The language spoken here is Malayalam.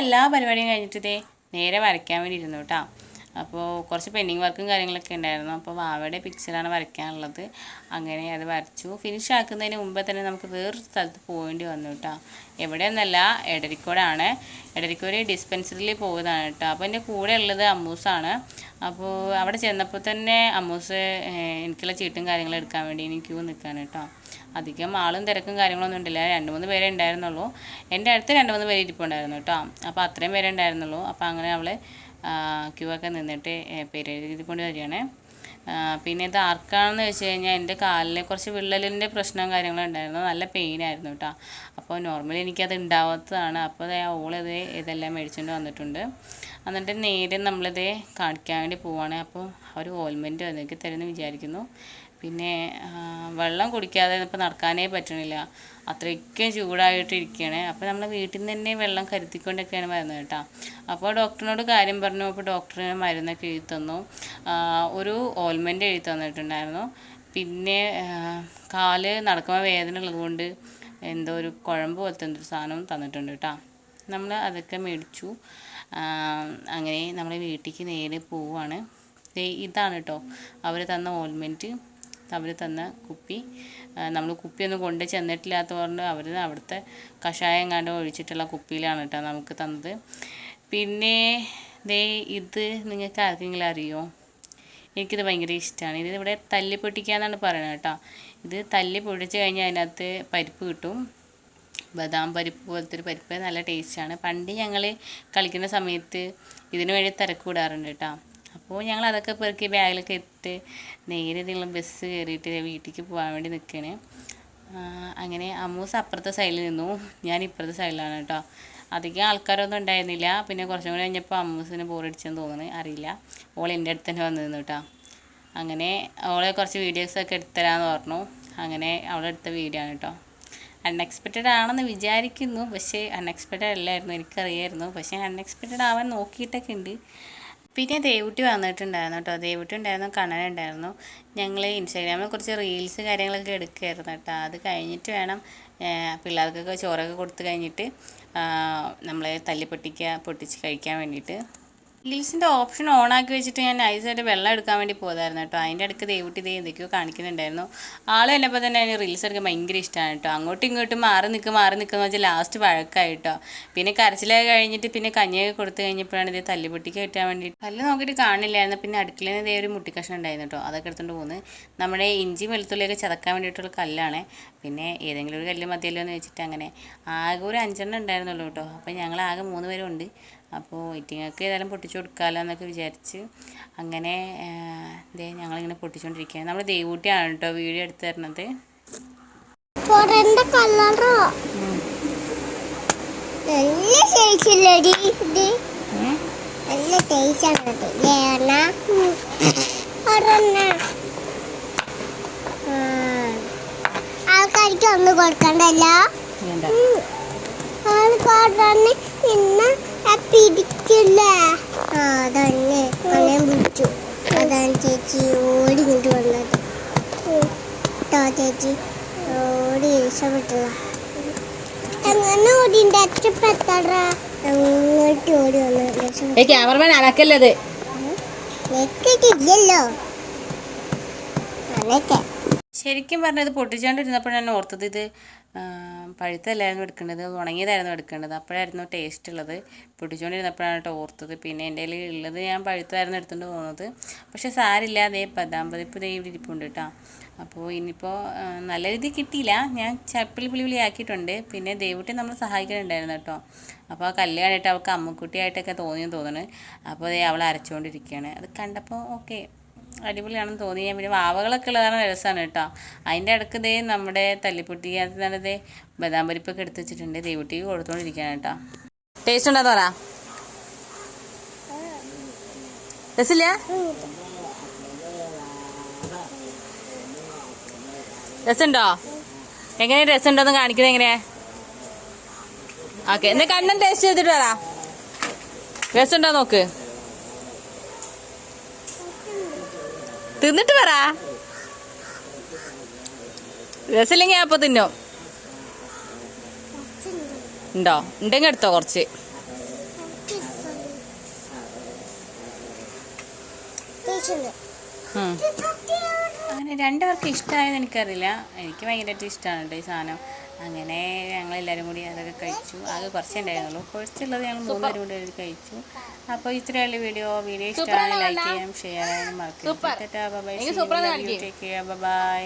എല്ലാ പരിപാടിയും കഴിഞ്ഞിട്ട് ഇതേ നേരെ വരയ്ക്കാൻ വേണ്ടി ഇരുന്നു കേട്ടോ. അപ്പോൾ കുറച്ച് പെൻഡിങ് വർക്കും കാര്യങ്ങളൊക്കെ ഉണ്ടായിരുന്നു. അപ്പോൾ വാവയുടെ പിക്ചറാണ് വരയ്ക്കാനുള്ളത്. അങ്ങനെ അത് വരച്ചു. ഫിനിഷ് ആക്കുന്നതിന് മുമ്പേ തന്നെ നമുക്ക് വേറൊരു സ്ഥലത്ത് പോകേണ്ടി വന്നു കേട്ടോ എവിടെയെന്നല്ല എടരിക്കോടാണ്. എടരിക്കോട് ഡിസ്പെൻസറിയിൽ പോകുന്നതാണ് കേട്ടോ അപ്പോൾ എന്റെ കൂടെ ഉള്ളത് അമ്മൂസാണ് അപ്പോൾ അവിടെ ചെന്നപ്പോൾ തന്നെ അമ്മൂസ് എനിക്കുള്ള ചീട്ടും കാര്യങ്ങളും എടുക്കാൻ വേണ്ടി എനിക്ക് ക്യൂ നിൽക്കുകയാണ് കേട്ടോ അധികം ആളും തിരക്കും കാര്യങ്ങളൊന്നും ഉണ്ടില്ല രണ്ട് മൂന്ന് പേരെ ഉണ്ടായിരുന്നുള്ളൂ. എന്റെ അടുത്ത് രണ്ട് മൂന്ന് പേര് ഇരിപ്പുണ്ടായിരുന്നു കേട്ടോ അപ്പോൾ അത്രയും പേരെ ഉണ്ടായിരുന്നുള്ളൂ. അപ്പോൾ അങ്ങനെ അവൾ ക്യൂ ഒക്കെ നിന്നിട്ട് ഏഹ്, പേര് എഴുതി കൊണ്ട് വരികയാണ് പിന്നെ ഇത് ആർക്കാണെന്ന് വെച്ച് കഴിഞ്ഞാൽ എന്റെ കാലിന് കുറച്ച് വിള്ളലിന്റെ പ്രശ്നവും കാര്യങ്ങളും ഉണ്ടായിരുന്നു. നല്ല പെയിൻ ആയിരുന്നു കേട്ടോ. അപ്പോൾ നോർമലി എനിക്കത് ഉണ്ടാവാത്തതാണ്. അപ്പോൾ ദേ ഓളിത് ഇതെല്ലാം മേടിച്ചുകൊണ്ട് വന്നിട്ടുണ്ട്. എന്നിട്ട് നേരെ നമ്മളിത് കാണിക്കാൻ വേണ്ടി പോവാണ്. അപ്പോൾ ഒരു ഓയിൽമെന്റ് എനിക്ക് തരുമെന്ന് വിചാരിക്കുന്നു. പിന്നെ വെള്ളം കുടിക്കാതെ ഇപ്പോൾ നടക്കാനേ പറ്റണില്ല. അത്രയ്ക്കും ചൂടായിട്ട് ഇരിക്കുകയാണ് അപ്പോൾ നമ്മൾ വീട്ടിൽ നിന്ന് തന്നെ വെള്ളം കരുത്തിക്കൊണ്ടൊക്കെയാണ് വരുന്നത് കേട്ടോ. അപ്പോൾ ഡോക്ടറിനോട് കാര്യം പറഞ്ഞു. അപ്പോൾ ഡോക്ടർ മരുന്നൊക്കെ എഴുതി തന്നു. ഒരു ഓയിൽമെന്റ് എഴുതി തന്നിട്ടുണ്ടായിരുന്നു. പിന്നെ കാൽ നടക്കുമ്പോൾ വേദന ഉള്ളതുകൊണ്ട് എന്തോ ഒരു കുഴമ്പ് പോലത്തെ എന്തൊരു സാധനവും തന്നിട്ടുണ്ട് കേട്ടോ. നമ്മൾ അതൊക്കെ മേടിച്ചു. അങ്ങനെ നമ്മൾ വീട്ടിലേക്ക് നേരെ പോവുകയാണ്. ഇതാണ് കേട്ടോ. അവർ തന്ന ഓയിൽമെന്റ് അവർ തന്ന കുപ്പി. നമ്മൾ കുപ്പിയൊന്നും കൊണ്ട് ചെന്നിട്ടില്ലാത്തതുകൊണ്ട് അവർ അവിടുത്തെ കഷായം കണ്ട് ഒഴിച്ചിട്ടുള്ള കുപ്പിയിലാണ് കേട്ടോ നമുക്ക് തന്നത്. പിന്നെ ദേ ഇത് നിങ്ങൾക്ക് ആർക്കെങ്കിലും അറിയോ? എനിക്കിത് ഭയങ്കര ഇഷ്ടമാണ് ഇത് ഇവിടെ തല്ലി പൊട്ടിക്കാന്നാണ് പറയുന്നത് കേട്ടോ. ഇത് തല്ലി പൊടിച്ച് കഴിഞ്ഞാൽ അതിനകത്ത് പരിപ്പ് കിട്ടും. ബദാം പരിപ്പ് പോലത്തെ ഒരു പരിപ്പ് നല്ല ടേസ്റ്റാണ് പണ്ട് ഞങ്ങൾ കളിക്കുന്ന സമയത്ത് ഇതിനു വേണ്ടി തിരക്ക് കൂടാറുണ്ട് കേട്ടോ. അപ്പോൾ ഞങ്ങൾ അതൊക്കെ പെറുക്കി ബാഗിലൊക്കെ ഇട്ട് നേരെ നിങ്ങൾ ബസ് കയറിയിട്ട് വീട്ടിലേക്ക് പോകാൻ വേണ്ടി നിൽക്കുകയാണ് അങ്ങനെ അമ്മൂസ് അപ്പുറത്തെ സൈഡിൽ നിന്നു. ഞാൻ ഇപ്പുറത്തെ സൈഡിലാണ് കേട്ടോ. അധികം ആൾക്കാരൊന്നും ഉണ്ടായിരുന്നില്ല. പിന്നെ കുറച്ചും കൂടി കഴിഞ്ഞപ്പോൾ അമ്മൂസിന് ബോറടിച്ചെന്ന് തോന്നുന്നു. അറിയില്ല. ഓൾ എന്റെ അടുത്ത് തന്നെ വന്നു കേട്ടോ അങ്ങനെ അവളെ കുറച്ച് വീഡിയോസൊക്കെ എടുത്തരാന്ന് പറഞ്ഞു. അങ്ങനെ അവളെടുത്ത വീഡിയോ ആണ് കേട്ടോ അൺഎക്സ്പെക്റ്റഡ് ആണെന്ന് വിചാരിക്കുന്നു. പക്ഷേ അൺഎക്സ്പെക്റ്റഡ് അല്ലായിരുന്നു. എനിക്കറിയായിരുന്നു. പക്ഷേ അൺഎക്സ്പെക്റ്റഡ് ആവാൻ നോക്കിയിട്ടൊക്കെ ഉണ്ട്. പിന്നെ ദേവുട്ടി വന്നിട്ടുണ്ടായിരുന്നു കേട്ടോ. ദേവുട്ടി ഉണ്ടായിരുന്നു കണ്ണനുണ്ടായിരുന്നു ഞങ്ങൾ ഇൻസ്റ്റാഗ്രാമിൽ കുറച്ച് റീൽസ് കാര്യങ്ങളൊക്കെ എടുക്കുകയായിരുന്നു കേട്ടോ. അത് കഴിഞ്ഞിട്ട് വേണം പിള്ളേർക്കൊക്കെ ചോറൊക്കെ കൊടുത്തു കഴിഞ്ഞിട്ട് നമ്മളെ തല്ലി പൊട്ടിക്കുക പൊട്ടിച്ച് കഴിക്കാൻ വേണ്ടിയിട്ട്. റീൽസിന്റെ ഓപ്ഷൻ ഓൺ ആക്കി വെച്ചിട്ട് ഞാൻ നൈസായിട്ട് വെള്ളം എടുക്കാൻ വേണ്ടി പോകുന്നതായിരുന്നു കേട്ടോ. അതിന്റെ അടുക്ക് ദൈവട്ടി ദേ എന്തൊക്കെയോ കാണിക്കുന്നുണ്ടായിരുന്നു. ആൾ എന്നപ്പോൾ തന്നെ അതിന് റീൽസ് എടുക്കാൻ ഭയങ്കര ഇഷ്ടമാണ് കേട്ടോ. അങ്ങോട്ടും ഇങ്ങോട്ടും മാറി നിൽക്കുക മാറി നിൽക്കുക വെച്ചാൽ ലാസ്റ്റ് വഴക്കായി കേട്ടോ. പിന്നെ കരച്ചിലൊക്കെ കഴിഞ്ഞിട്ട് പിന്നെ കഞ്ഞിയൊക്കെ കൊടുത്തു കഴിഞ്ഞപ്പോഴാണ് ഇത് തല്ലിപൊട്ടിക്ക് കിട്ടാൻ വേണ്ടി തല്ല നോക്കിയിട്ട് കാണില്ലായിരുന്നു. പിന്നെ അടുക്കളയിൽ നിന്ന് ഇതേ ഒരു മുട്ടിക്കഷ്ണം ഉണ്ടായിരുന്നു കേട്ടോ. അതൊക്കെ എടുത്തുകൊണ്ട് പോകുന്നത് നമ്മുടെ ഇഞ്ചി വെളുത്തുള്ളിയൊക്കെ ചതക്കാൻ വേണ്ടിയിട്ടുള്ള കല്ലാണ്. പിന്നെ ഏതെങ്കിലും ഒരു കല്ല് മതിയല്ലോ എന്ന് വെച്ചിട്ട് അങ്ങനെ ആകെ ഒരു അഞ്ചെണ്ണം ഉണ്ടായിരുന്നുള്ളൂ കേട്ടോ. അപ്പോൾ ഞങ്ങൾ ആകെ മൂന്ന് പേരും ഉണ്ട് അപ്പോൾ ഇറ്റിങ്ങൾക്ക് ഏതായാലും പൊട്ടിച്ചു കൊടുക്കാമല്ലോ എന്നൊക്കെ വിചാരിച്ച് അങ്ങനെ ഇതേ ഞങ്ങളിങ്ങനെ പൊട്ടിച്ചുകൊണ്ടിരിക്കുകയാണ് നമ്മൾ ദേവൂട്ടിയാണ് കേട്ടോ വീഡിയോ എടുത്ത് തരണത്. ആൾക്കാർക്ക് ഒന്ന് കൊടുക്കണ്ടല്ലോ? ഇന്ന് പിടിക്കില്ലേ ആ അതന്നെ. അങ്ങനെ പിടിച്ചു അതാണ് ചേച്ചി ഓടി ഇങ്ങോട്ട് വന്നത്. കേട്ടോ ട്ടോ ചേച്ചി. ഓടി രക്ഷപ്പെട്ടതാ അങ്ങോട്ട് ഓടി വന്നത്. ക്യാമറമാൻ അനക്കല്ലത് അതൊക്കെ ശരിക്കും പറഞ്ഞത് പൊട്ടിച്ചുകൊണ്ടിരുന്നപ്പോഴാണ് ഓർത്തത് ഇത് പഴുത്തല്ലായിരുന്നു എടുക്കേണ്ടത് ഉണങ്ങിയതായിരുന്നു എടുക്കേണ്ടത് അപ്പോഴായിരുന്നു ടേസ്റ്റ് ഉള്ളത്. പൊട്ടിച്ചുകൊണ്ടിരുന്നപ്പോഴാണ് കേട്ടോ ഓർത്തത്. പിന്നെ എന്റെ കയ്യിൽ ഉള്ളത് ഞാൻ പഴുത്തായിരുന്നു എടുത്തുകൊണ്ട് പോകുന്നത് പക്ഷേ സാരില്ല അതേ ബദാം പതിപ്പ് ദേ ഇവിടെ ഇരിപ്പുണ്ട് കേട്ടോ അപ്പോൾ ഇനിയിപ്പോൾ നല്ല രീതിയിൽ കിട്ടിയില്ല. ഞാൻ ചപ്പിളി പിളി ആക്കിയിട്ടുണ്ട്. പിന്നെ ദൈവത്തെ നമ്മൾ സഹായിക്കുന്നുണ്ടായിരുന്നു കേട്ടോ. അപ്പോൾ ആ കല്ല് കണ്ടിട്ട് അവൾക്ക് അമ്മക്കുട്ടിയായിട്ടൊക്കെ തോന്നിയെന്ന് തോന്നുന്നു. അപ്പോൾ അവൾ അരച്ചുകൊണ്ടിരിക്കുകയാണ് അത് കണ്ടപ്പോൾ ഓക്കെ അടിപൊളിയാണെന്ന് തോന്നി. ഞാൻ പിന്നെ വാവകളൊക്കെ ഉള്ളതാണ് രസമാണ് കേട്ടോ. അതിന്റെ ഇടയ്ക്ക് ദേ നമ്മുടെ തല്ലിപ്പൊട്ടി ദേ ബദാം പരിപ്പൊക്കെ എടുത്ത് വെച്ചിട്ടുണ്ട്. ദൈവട്ടി കൊടുത്തോണ്ടിരിക്കുകയാണ് കേട്ടോ. ടേസ്റ്റ് ഉണ്ടോ പറ? രസില്ല? രസമുണ്ടോ എങ്ങനെ രസമുണ്ടോന്ന് കാണിക്കുന്നത് എങ്ങനെയാ ഓക്കെ എന്നെ കണ്ണൻ ടേസ്റ്റ് ചെയ്തിട്ട് വരാം രസമുണ്ടോ നോക്ക്? തിന്നിട്ട് പറ രസമില്ലെങ്കിൽ അപ്പൊ തിന്നോ. ഉണ്ടോ? ഉണ്ടെങ്കിൽ എടുത്തോ കുറച്ച്. അങ്ങനെ രണ്ടുപേർക്കും ഇഷ്ടമായെന്ന് എനിക്കറിയില്ല. എനിക്ക് ഭയങ്കരമായിട്ട് ഇഷ്ടമാണ് കേട്ടോ ഈ സാധനം. അങ്ങനെ ഞങ്ങളെല്ലാവരും കൂടി അതൊക്കെ കഴിച്ചു. അത് കുറച്ചേ ഉണ്ടായിരുന്നുള്ളൂ. കുറച്ചുള്ളത് ഞങ്ങൾ മൂന്നുപേരും കൂടി അത് കഴിച്ചു. അപ്പോൾ ഇത്രയുള്ള വീഡിയോ വീഡിയോ ഇഷ്ടമാണ് ലൈക്ക് ചെയ്യാം ഷെയർ ചെയ്യാനും മറക്കരുത്. Bye bye